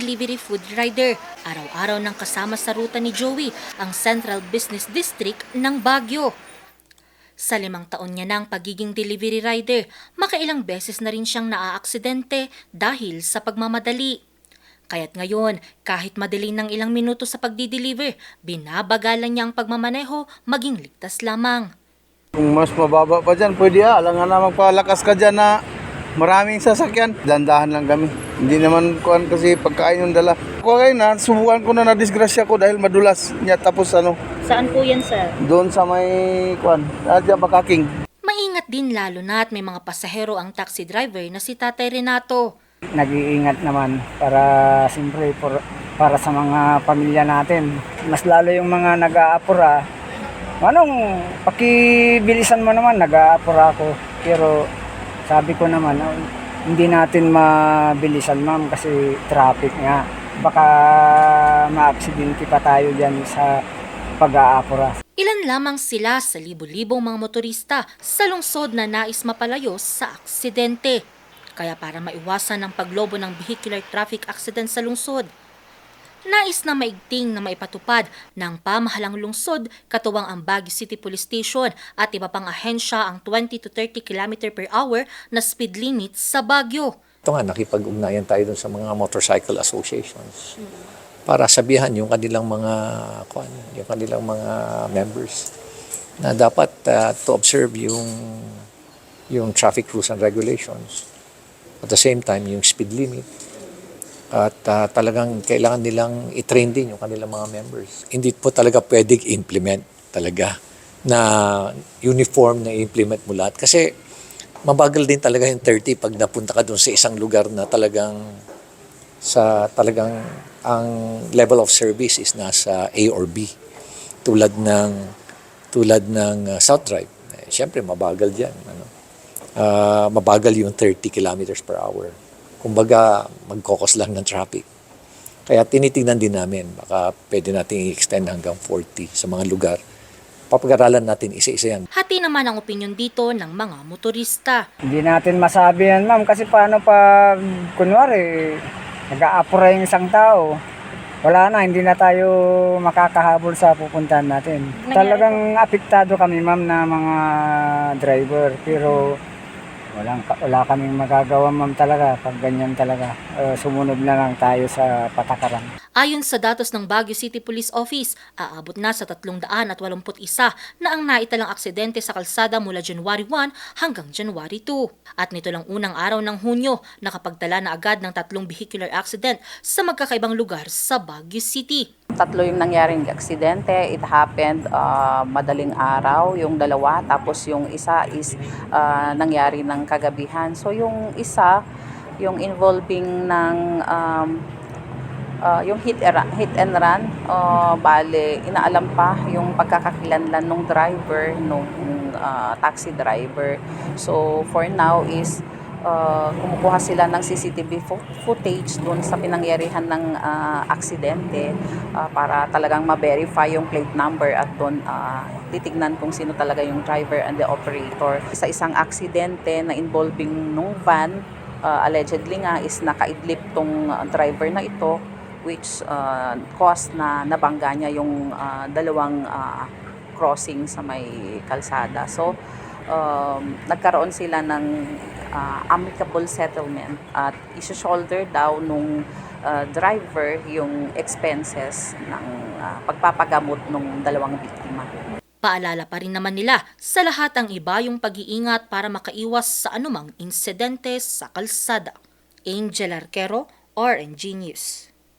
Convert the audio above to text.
delivery food rider. Araw-araw nang kasama sa ruta ni Joey ang Central Business District ng Baguio. Sa limang taon niya ng pagiging delivery rider, makailang beses na rin siyang naaaksidente dahil sa pagmamadali. Kaya't ngayon, kahit madali ng ilang minuto sa pagdi-deliver, binabagalan niya ang pagmamaneho maging ligtas lamang. Kung mas mababa pa dyan, pwede ah. Alam nga na magpalakas ka dyan na maraming sasakyan. Dandahan lang kami. Hindi naman kuhan kasi pagkain yung dala. Kung kayo na, subukan ko na na disgrasya ko dahil madulas niya. Tapos ano, Saan po yan, sir? doon sa may kuhan, adya bakaking. Maingat din lalo na at may mga pasahero ang taxi driver na si Tatay Renato. nag-iingat naman para siyempre por, para sa mga pamilya natin. Mas lalo yung mga nag-aapura. Anong pakibilisan mo naman nag-aapura ako. Pero sabi ko naman oh, hindi natin mabilisan ma'am kasi traffic nga. Baka maaksidente pa tayo diyan sa pag-aapura. Ilan lamang sila sa libo-libong mga motorista sa lungsod na nais mapalayos sa aksidente. Kaya para maiwasan ang paglobo ng vehicular traffic accident sa lungsod, nais na maigting na maipatupad ng pamahalang lungsod katuwang ang Baguio City Police Station at iba pang ahensya ang 20 to 30 km per hour na speed limit sa Baguio. Ito nga, nakipag-ugnayan tayo dun sa mga motorcycle associations para sabihan yung kanilang mga kuan, yung kanilang mga members na dapat uh, to observe yung yung traffic rules and regulations. At the same time, yung speed limit. At uh, talagang kailangan nilang i-train din yung kanilang mga members. Hindi po talaga pwedeng implement talaga na uniform na implement mo lahat. Kasi mabagal din talaga yung 30 pag napunta ka doon sa isang lugar na talagang sa talagang ang level of service is nasa A or B tulad ng tulad ng uh, South Drive. Eh, Siyempre mabagal diyan ano. Ah, mabagal yung 30 kilometers per hour. Kumbaga magkokos lang ng traffic. Kaya tinitingnan din namin baka pwede nating i-extend hanggang 40 sa mga lugar. Papag-aralan natin isa-isa yan. Hati naman ang opinyon dito ng mga motorista. Hindi natin masabi yan, ma'am, kasi paano pag, kunwari, nag-aapura yung isang tao, wala na, hindi na tayo makakahabol sa pupuntahan natin. Talagang apektado kami, ma'am, na mga driver, pero walang, wala kaming magagawa, ma'am, talaga, pag ganyan talaga. Eh, sumunod na lang tayo sa patakaran. Ayon sa datos ng Baguio City Police Office, aabot na sa 381 na ang naitalang aksidente sa kalsada mula January 1 hanggang January 2. At nito lang unang araw ng Hunyo, nakapagtala na agad ng tatlong vehicular accident sa magkakaibang lugar sa Baguio City. Tatlo yung nangyaring aksidente. It happened uh, madaling araw, yung dalawa. Tapos yung isa is uh, nangyari ng kagabihan. So yung isa, yung involving ng um, uh, yung hit, run- hit and run, uh, bale, inaalam pa yung pagkakakilanlan ng driver, nung uh, taxi driver. So for now is uh, kumukuha sila ng CCTV fo- footage doon sa pinangyarihan ng uh, aksidente uh, para talagang ma-verify yung plate number at doon uh, titignan kung sino talaga yung driver and the operator. Sa isang aksidente na involving nung van, uh, allegedly nga is nakaidlip tong driver na ito which uh, caused na nabangga niya yung uh, dalawang uh, crossing sa may kalsada. So, um, nagkaroon sila ng uh, amicable settlement at iso-shoulder daw nung uh, driver yung expenses ng uh, pagpapagamot ng dalawang biktima. Paalala pa rin naman nila sa lahat ang iba yung pag-iingat para makaiwas sa anumang insidente sa kalsada. Angel Arquero, RNG News.